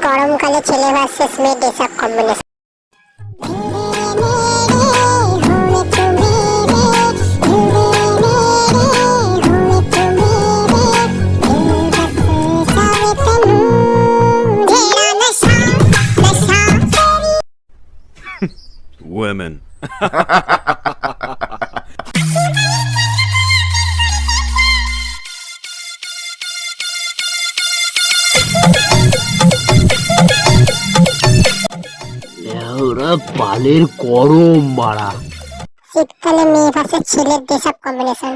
গরমকালে ছেলে ভার্সেস মেয়ে ডেসাপ কম্বিনেশন Women. ওরা বালের গরম বাড়া শীতকালে মেয়ে ভার্সেস ছেলের ডেসাপ কম্বিনেশন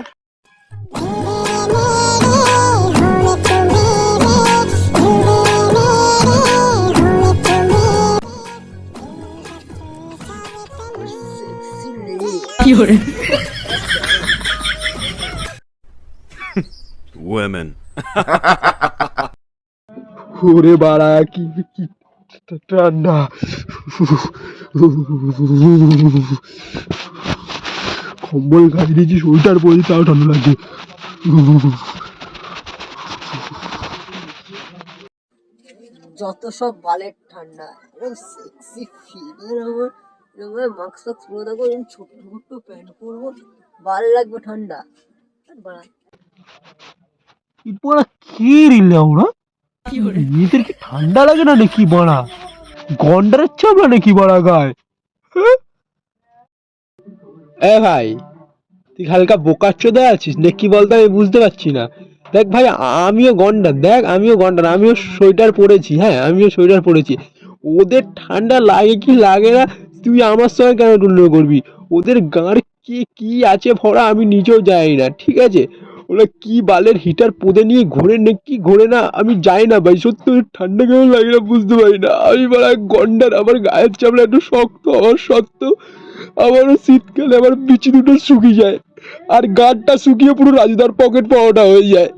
Women. ওরে বাড়া কি কি ঠান্ডা কম্বল গাছ দিয়েছি সোয়েটার পরে তাও ঠান্ডা লাগছে। যত সব বালের ঠান্ডা এরকম সেক্সি ফিগার আমার এরকম মাস্ক টাক্স পরে থাকব এরকম ছোট ছোট প্যান্ট পরবো ভালো লাগবে ঠান্ডা। আর বাড়া, এরপর কি রিলে ওরা ঠান্ডা লাগে না নাকি বাড়া গন্ডারের চামড়া নাকি বাড়া গায়ে? হ্যাঁ? এ ভাই, তুই হালকা বোকার চোদা আছিস না, কি বলতো আমি বুঝতে পারছি না। দেখ ভাই আমিও গন্ডার, দেখ আমিও গন্ডার, আমিও সোয়েটার পরেছি হ্যাঁ আমিও সোয়েটার পরেছি। ওদের ঠান্ডা লাগে কি লাগে না, তুই আমার সঙ্গে কেন তুলনা করবি? ওদের গাঁর কি কি আছে ভরা আমি নিজেও জানি না, ঠিক আছে? ওরা কি বালের হিটার পোদে নিয়ে ঘোরে না, কি ঘোরে না? আমি যাই না ভাই, সত্যি ঠান্ডা কেমন লাগে না বুঝতে পারি না। আমি বলা গন্ডার, আমার গায়ের চামড়া একটু শক্ত, আমার শক্ত, আমারও শীতকালে আমার বিচি দুটো শুকিয়ে যায়, আর গানটা শুকিয়ে পুরো রাজুদার পকেট পাওয়াটা হয়ে যায়।